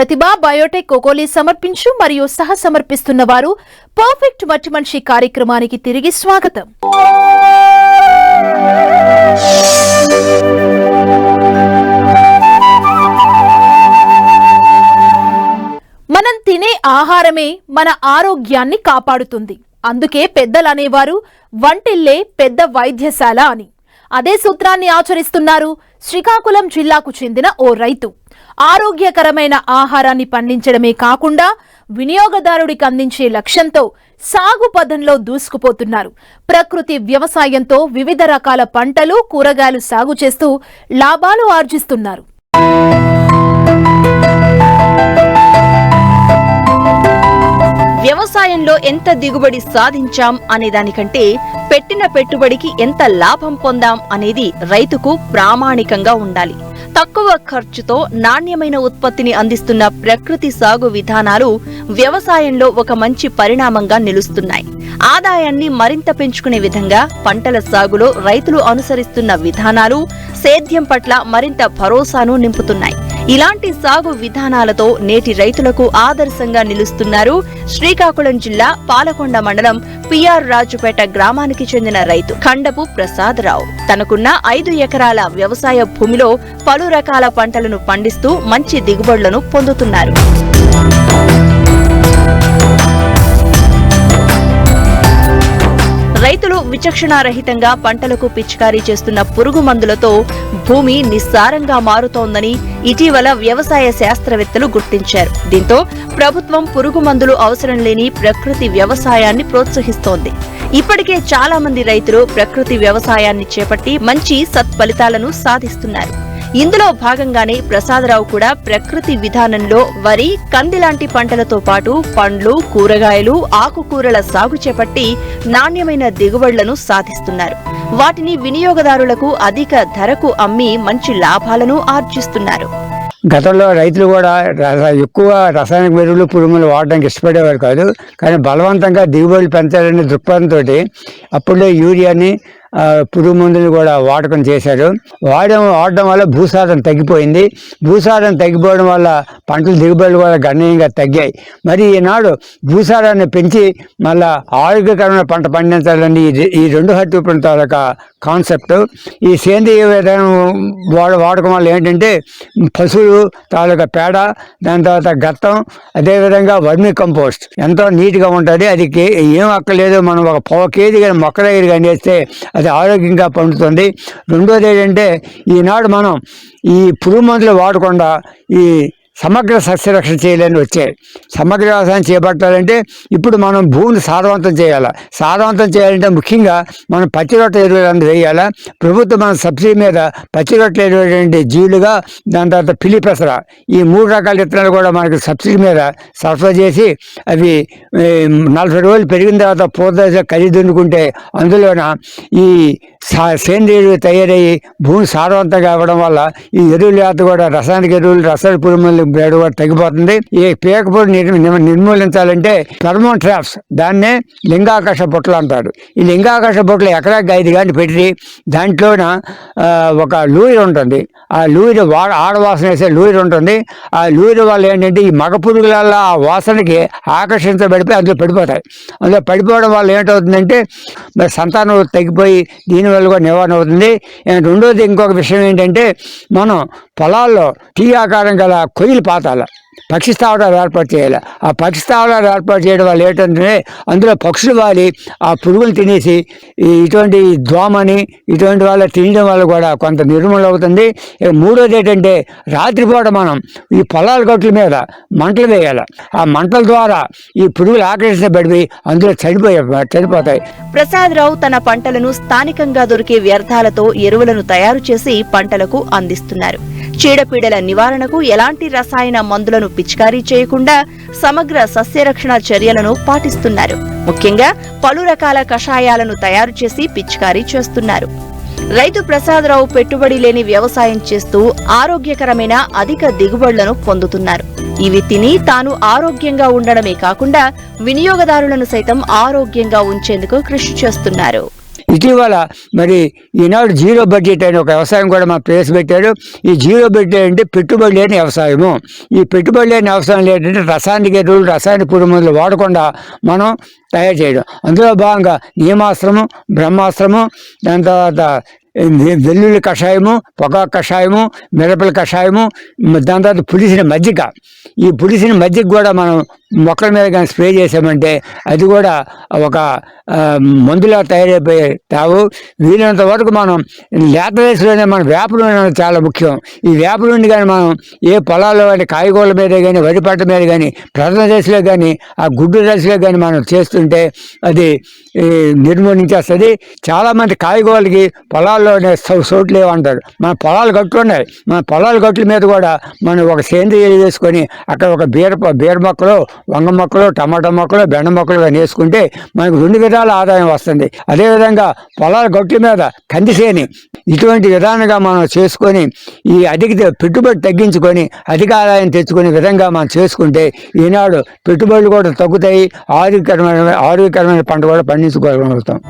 ప్రతిభ Biotech కోకోలి సమర్పించు మరియు సహ సమర్పిస్తున్న వారు పర్ఫెక్ట్ మట్టి మనిషి కార్యక్రమానికి తిరిగి స్వాగతం. మనం తినే ఆహారమే మన ఆరోగ్యాన్ని కాపాడుతుంది. అందుకే పెద్దలు అనేవారు వంటిల్లే పెద్ద వైద్యశాల అని. అదే సూత్రాన్ని ఆచరిస్తున్నారు శ్రీకాకుళం జిల్లాకు చెందిన ఓ రైతు. ఆరోగ్యకరమైన ఆహారాన్ని పండించడమే కాకుండా వినియోగదారుడికి అందించే లక్ష్యంతో సాగు పదంలో దూసుకుపోతున్నారు. ప్రకృతి వ్యవసాయంతో వివిధ రకాల పంటలు కూరగాయలు సాగు చేస్తూ లాభాలు ఆర్జిస్తున్నారు. వ్యవసాయంలో ఎంత దిగుబడి సాధించాం అనే దానికంటే పెట్టిన పెట్టుబడికి ఎంత లాభం పొందాం అనేది రైతుకు ప్రామాణికంగా ఉండాలి. తక్కువ ఖర్చుతో నాణ్యమైన ఉత్పత్తిని అందిస్తున్న ప్రకృతి సాగు విధానాలు వ్యవసాయంలో ఒక మంచి పరిణామంగా నిలుస్తున్నాయి. ఆదాయాన్ని మరింత పెంచుకునే విధంగా పంటల సాగులో రైతులు అనుసరిస్తున్న విధానాలు సేద్యం పట్ల మరింత భరోసాను నింపుతున్నాయి. ఇలాంటి సాగు విధానాలతో నేటి రైతులకు ఆదర్శంగా నిలుస్తున్నారు శ్రీకాకుళం జిల్లా పాలకొండ మండలం పిఆర్ రాజుపేట గ్రామానికి చెందిన రైతు ఖండపు ప్రసాదరావు తనకున్న ఐదు ఎకరాల వ్యవసాయ భూమిలో పలు రకాల పంటలను పండిస్తూ మంచి దిగుబడులను పొందుతున్నారు. విచక్షణారహితంగా పంటలకు పిచికారీ చేస్తున్న పురుగు మందులతో భూమి నిస్సారంగా మారుతోందని ఇటీవల వ్యవసాయ శాస్త్రవేత్తలు గుర్తించారు. దీంతో ప్రభుత్వం పురుగు మందులు అవసరం లేని ప్రకృతి వ్యవసాయాన్ని ప్రోత్సహిస్తోంది. ఇప్పటికే చాలా మంది రైతులు ప్రకృతి వ్యవసాయాన్ని చేపట్టి మంచి సత్ఫలితాలను సాధిస్తున్నారు. ఇందులో భాగంగానే ప్రసాదరావు కూడా ప్రకృతి విధానంలో వరి కంది లాంటి పంటలతో పాటు పండ్లు కూరగాయలు ఆకుకూరల సాగు చేపట్టి నాణ్యమైన దిగుబడులను సాధిస్తున్నారు. వాటిని వినియోగదారులకు అధిక ధరకు అమ్మి మంచి లాభాలను ఆర్జిస్తున్నారు. గతంలో రైతులు కూడా ఎక్కువ రసాయనిక ఎరువులు పురుగులు వాడడానికి ఇష్టపడేవారు కాదు. కానీ బలవంతంగా దిగుబడులు పెంచాలనే దృక్పథంతో అప్పుడే యూరియాని పురుగు మందులు కూడా వాడకం చేశారు. వాడడం వాడడం వల్ల భూసారం తగ్గిపోయింది. భూసారం తగ్గిపోవడం వల్ల పంటల దిగుబడులు కూడా గణనీయంగా తగ్గాయి. మరి ఈనాడు భూసారాన్ని పెంచి మళ్ళా ఆరోగ్యకరమైన పంట పండించాలని ఈ ఈ రెండు హత్య తాలూకా కాన్సెప్ట్. ఈ సేంద్రియ విధానం వాడ వాడకం వల్ల ఏంటంటే పశువులు తాలూకా పేడ దాని తర్వాత గత్తం అదేవిధంగా వర్మి కంపోస్ట్. ఎంతో నీట్గా ఉంటుంది. అది ఏం అక్కర్లేదు. మనం ఒక పావు కేజీ కానీ మొక్క దగ్గర కానీ వేస్తే అది ఆరోగ్యంగా పండుతుంది. రెండోది ఏంటంటే ఈనాడు మనం ఈ పురుగు మందులు వాడకుండా ఈ సమగ్ర సస్యరక్షణ చేయలేని వచ్చాయి. సమగ్ర వ్యవసాయం చేపట్టాలంటే ఇప్పుడు మనం భూమిని సారవంతం చేయాలి. సారవంతం చేయాలంటే ముఖ్యంగా మనం పచ్చి రొట్ట ఎరువులు అనేది వేయాలి. ప్రభుత్వం మన సబ్సిడీ మీద పచ్చి రొట్టెలు ఎరువులు అంటే జీలుగా దాని తర్వాత పిల్లి పెసర. ఈ మూడు రకాల విత్తనాలు కూడా మనకి సబ్సిడీ మీద సరఫరా చేసి అవి నలభై రోజులు పెరిగిన తర్వాత పూర్తి ఖరీదు అందులోన ఈ సా- సేంద్రియ తయారయ్యి భూమి సారవంతంగా అవ్వడం వల్ల ఈ ఎరువుల లేత కూడా రసాయనిక ఎరువులు రసాయన పురుగులు బేడ కూడా తగ్గిపోతుంది. ఈ పేకపోటు నిర్ నిర్మూలించాలంటే ఫెర్మోన్ ట్రాప్స్ దాన్నే లింగాకర్ష బుట్టలు అంటారు. ఈ లింగాకర్ష బుట్టలు ఎకరాకి ఐదు గంటలు పెట్టి దాంట్లోన ఒక లూయిర్ ఉంటుంది. ఆ లూయిర్ వా ఆడవాసన వేసే లూయిర్ ఉంటుంది. ఆ లూయిర్ వల్ల ఏంటంటే ఈ మగ పురుగుల ఆ వాసనకి ఆకర్షించబడిపోయి అందులో పడిపోతాయి. అందులో పడిపోవడం వల్ల ఏంటవుతుందంటే సంతానం తగ్గిపోయి దీని దీనివల్ల కూడా నివారణ అవుతుంది. రెండోది ఇంకొక విషయం ఏంటంటే మనం పొలాల్లో టీ ఆకారం గల కొయ్యలు పాతాల పక్షి స్థావరాలు ఏర్పాటు చేయాలి. ఆ పక్షి స్థావరాలు ఏర్పాటు చేయడం వల్ల ఏంటంటే అందులో పక్షులు వాలి ఆ పురుగులు తినేసి ఇటువంటి దోమని ఇటువంటి వాళ్ళ తినడం వల్ల కూడా కొంత నిర్మూలన అవుతుంది. ఇక మూడోది ఏంటంటే రాత్రిపూట మనం ఈ పొలాల గట్ల మీద మంటలు వేయాలి. ఆ మంటల ద్వారా ఈ పురుగులు ఆకర్షించబడివి అందులో చనిపోయే చనిపోతాయి. ప్రసాదరావు తన పంటలను స్థానికంగా దొరికే వ్యర్థాలతో ఎరువులను తయారు చేసి పంటలకు అందిస్తున్నారు. చీడపీడల నివారణకు ఎలాంటి రసాయన మందులను పిచికారీ చేయకుండా సమగ్ర సస్యరక్షణ చర్యలను పాటిస్తున్నారు. ముఖ్యంగా పలు రకాల కషాయాలను తయారు చేసి పిచికారీ చేస్తున్నారు. రైతు ప్రసాదరావు పెట్టుబడి లేని వ్యవసాయం చేస్తూ ఆరోగ్యకరమైన అధిక దిగుబడులను పొందుతున్నారు. ఇవి తిని తాను ఆరోగ్యంగా ఉండడమే కాకుండా వినియోగదారులను సైతం ఆరోగ్యంగా ఉంచేందుకు కృషి చేస్తున్నారు. ఇటీవల మరి ఈనాడు జీరో బడ్జెట్ అనే ఒక వ్యవసాయం కూడా మా ప్రవేశపెట్టారు ఈ జీరో బడ్జెట్ అంటే పెట్టుబడి లేని వ్యవసాయము. ఈ పెట్టుబడి లేని వ్యవసాయం ఏంటంటే రసాయనిక ఎరువులు రసాయన పురుగుమందులు వాడకుండా మనం తయారు చేయడం. అందులో భాగంగా నియమాశ్రమం బ్రహ్మాశ్రము దాని తర్వాత వెల్లుల్లి కషాయము పొగాకు కషాయము మిరపల కషాయము దాని తర్వాత పులిసిన మజ్జిగ. ఈ పులిసిన మజ్జిగ కూడా మనం మొక్కల మీద కానీ స్ప్రే చేసామంటే అది కూడా ఒక మందులా తయారైపోయే తావు వీలైనంత వరకు మనం లేత వయసులోనే మన వేపలు చాలా ముఖ్యం. ఈ వేప నుండి కానీ మనం ఏ పొలాల్లో కానీ కాయగూరల మీద కానీ వరి పంట మీద కానీ ప్రధాన దశలో కానీ ఆ గుడ్డు దశలో కానీ మనం చేస్తుంటే అది ఈ, నిర్మూలించేస్తుంది. చాలామంది కాయగూరలకి పొలాల్లోనే సౌ- లేవంటారు మన పొలాలు గట్లు ఉన్నాయి. మన పొలాల గట్ల మీద కూడా మనం ఒక సేంద్రియ వేసుకొని అక్కడ ఒక బీర బీర మొక్కలు వంగ మొక్కలు టమాటా మొక్కలు బెండ మొక్కలు కానీ వేసుకుంటే మనకు రెండు విధాల ఆదాయం వస్తుంది. అదేవిధంగా పొలాల గట్ల మీద కందిసేని ఇటువంటి విధానంగా మనం చేసుకొని ఈ అధిక పెట్టుబడి తగ్గించుకొని అధిక ఆదాయం తెచ్చుకునే విధంగా మనం చేసుకుంటే ఈనాడు పెట్టుబడులు కూడా తగ్గుతాయి. ఆరోగ్యకరమైన ఆరోగ్యకరమైన పంట కూడా పండించుకోగలుగుతాం.